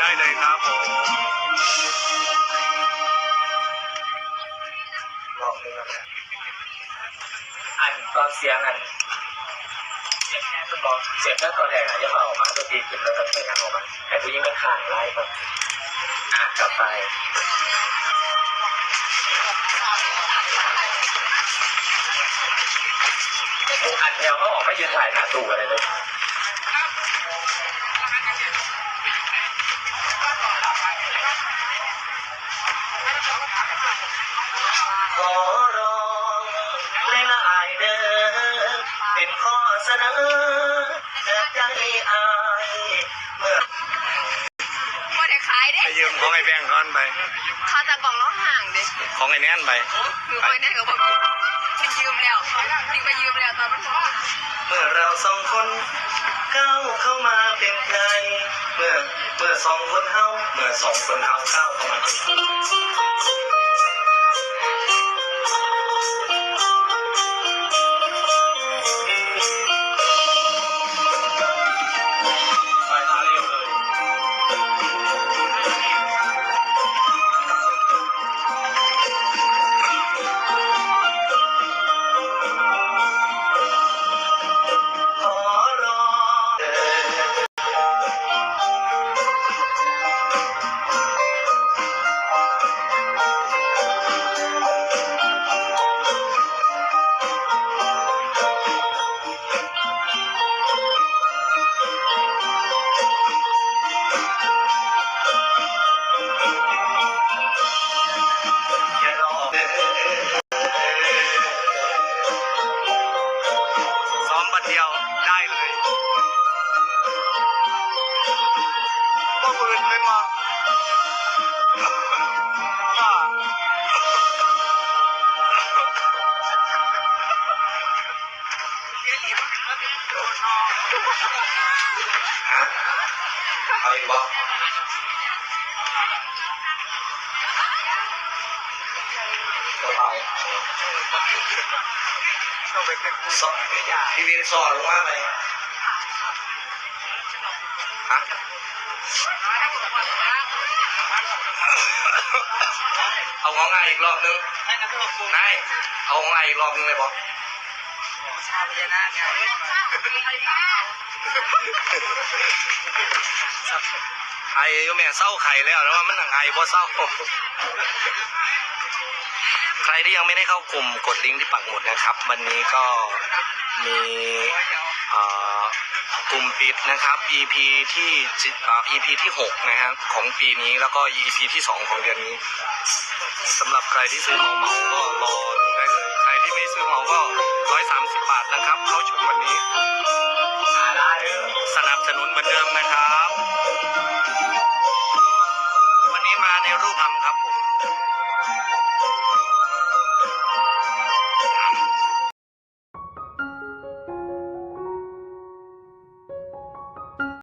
ได้เลยครับผมลองดูนะอันตอนเสียงอันเสียงแค่คุณบอกเสียงแค่ตอนแรกอะยังมาออกมาตัวตีขึ้นแล้วก็พยายามออกมาแต่ผู้ยิ่งไม่ขาดไล่ก่อนอะกลับไปอันแถวเขาออกไมายืนถ่ายหน้าตู้อะไรเลย ขอร้องเลยละอายเด้อเป็นข้อเสนอจากใจอายเมื่อว่าได้ขายเด้ไปยืมของไอ้แบงก์ก่อนไปข้าวตะกล่องร้องห่างเด้ของไอ้แน่นไปหนูไปแน่กับผมมันยืม แล้วทิ้งไปยืมแล้วตอนมันพอเมื่อเราสองคนก้าวเข้ามาเป็นใครเมื่อเมื่อสองคนเฮาเมื่อสองคนเฮาก้าเข้ามาเป็นไป เอาอีกบ่ก็เอาต้องไปเป็นผู้สอนพี่วินสอนลงมาไหม ฮะเอาของง่ายอีกรอบนึงนายเอาของง่ายอีกรอบนึงเลยบอกชาพญานาคไงไอ้อยูแม่เศร้าไข่แล้วแล้วว่ามันหนังไอ้บ่เศร้า ใครที่ยังไม่ได้เข้ากลุ่มกดลิงก์ที่ปักหมุดนะครับ วันนี้ก็มีอ่อกลุ่มปิดนะครับ EP ที่จิเอ่อ EP ที่6นะครับของปีนี้แล้วก็ EP ที่ 2 ของเดือนนี้สำหรับใครที่ซื้อเหมาเหมาก็รอดูได้เลย